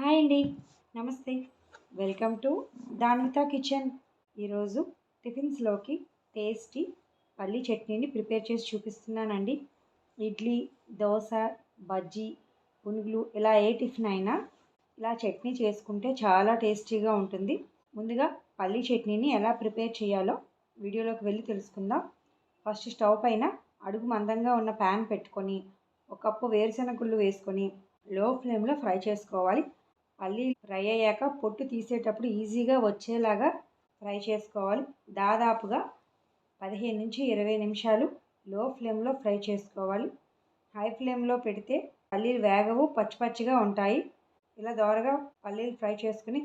Hi అండి. నమస్తే. Welcome to Danvitha kitchen. ఈరోజు టిఫిన్స్లోకి టేస్టీ పల్లీ చట్నీని ప్రిపేర్ చేసి చూపిస్తున్నానండి. ఇడ్లీ దోశ బజ్జీ పునుగులు ఇలా ఏ టిఫిన్ అయినా ఇలా చట్నీ చేసుకుంటే చాలా టేస్టీగా ఉంటుంది. ముందుగా పల్లీ చట్నీని ఎలా ప్రిపేర్ చేయాలో వీడియోలోకి వెళ్ళి తెలుసుకుందాం. ఫస్ట్ స్టవ్ పైన అడుగు మందంగా ఉన్న ప్యాన్ పెట్టుకొని ఒక కప్పు వేరుశెనగుళ్ళు వేసుకొని లో ఫ్లేమ్లో ఫ్రై చేసుకోవాలి. అల్లి ఫ్రై అయ్యాక పొట్టు తీసేటప్పుడు ఈజీగా వచ్చేలాగా ఫ్రై చేసుకోవాలి. దాదాపుగా పదిహేను నుంచి ఇరవై నిమిషాలు లో ఫ్లేమ్లో ఫ్రై చేసుకోవాలి. హై ఫ్లేమ్లో పెడితే పల్లీలు వేగవు పచ్చి పచ్చిగా ఉంటాయి. ఇలా దోరగా పల్లీలు ఫ్రై చేసుకుని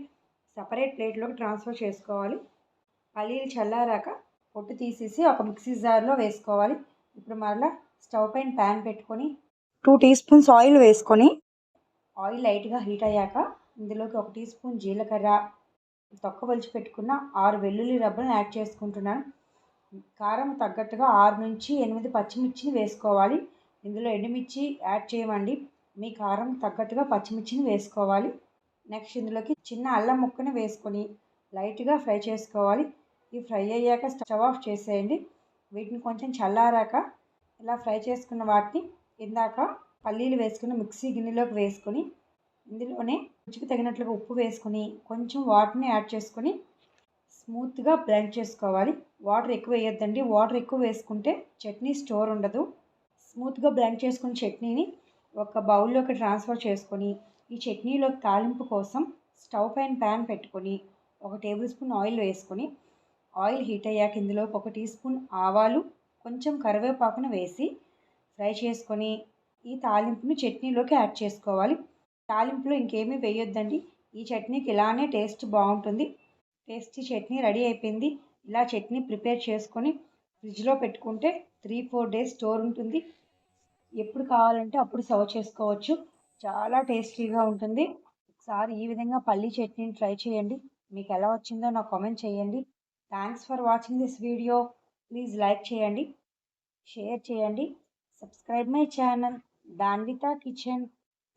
సపరేట్ ప్లేట్లోకి ట్రాన్స్ఫర్ చేసుకోవాలి. పల్లీలు చల్లారాక పొట్టు తీసేసి ఒక మిక్సీ జార్లో వేసుకోవాలి. ఇప్పుడు మరలా స్టవ్ పైన ప్యాన్ పెట్టుకొని టూ టీ స్పూన్స్ ఆయిల్ వేసుకొని ఆయిల్ లైట్గా హీట్ అయ్యాక ఇందులోకి ఒక టీ స్పూన్ జీలకర్ర తొక్క వలిచి పెట్టుకున్న ఆరు వెల్లుల్లి రబ్బలను యాడ్ చేసుకుంటున్నాను. కారం తగ్గట్టుగా ఆరు నుంచి ఎనిమిది పచ్చిమిర్చిని వేసుకోవాలి. ఇందులో ఎండుమిర్చి యాడ్ చేయమండి. మీ కారం తగ్గట్టుగా పచ్చిమిర్చిని వేసుకోవాలి. నెక్స్ట్ ఇందులోకి చిన్న అల్లం ముక్కని వేసుకొని లైట్గా ఫ్రై చేసుకోవాలి. ఇవి ఫ్రై అయ్యాక స్టవ్ ఆఫ్ చేసేయండి. వీటిని కొంచెం చల్లారాక ఇలా ఫ్రై చేసుకున్న వాటిని ఇందాక పల్లీలు వేసుకుని మిక్సీ గిన్నెలోకి వేసుకొని ఇందులోనే రుచికి తగినట్లుగా ఉప్పు వేసుకొని కొంచెం వాటర్ని యాడ్ చేసుకొని స్మూత్గా బ్లెండ్ చేసుకోవాలి. వాటర్ ఎక్కువ వేయొద్దండి. వాటర్ ఎక్కువ వేసుకుంటే చట్నీ స్టోర్ ఉండదు. స్మూత్గా బ్లెండ్ చేసుకున్న చట్నీని ఒక బౌల్లోకి ట్రాన్స్ఫర్ చేసుకొని ఈ చట్నీలో తాలింపు కోసం స్టవ్ పైన ప్యాన్ పెట్టుకొని ఒక టేబుల్ స్పూన్ ఆయిల్ వేసుకొని ఆయిల్ హీట్ అయ్యాక ఇందులో ఒక టీ స్పూన్ ఆవాలు కొంచెం కరివేపాకును వేసి ఫ్రై చేసుకొని ఈ తాలింపును చట్నీలోకి యాడ్ చేసుకోవాలి. తాలింపులో ఇంకేమీ వేయొద్దండి. ఈ చట్నీకి ఇలానే టేస్ట్ బాగుంటుంది. టేస్టీ చట్నీ రెడీ అయిపోయింది. ఇలా చట్నీ ప్రిపేర్ చేసుకొని ఫ్రిడ్జ్లో పెట్టుకుంటే త్రీ ఫోర్ డేస్ స్టోర్ ఉంటుంది. ఎప్పుడు కావాలంటే అప్పుడు సర్వ్ చేసుకోవచ్చు. చాలా టేస్టీగా ఉంటుంది. ఒకసారి ఈ విధంగా పల్లీ చట్నీని ట్రై చేయండి. మీకు ఎలా వచ్చిందో నాకు కామెంట్ చేయండి. Thanks for watching this video please like చేయండి. షేర్ చేయండి. Subscribe my channel Danvitha kitchen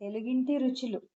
తెలుగింటి రుచులు.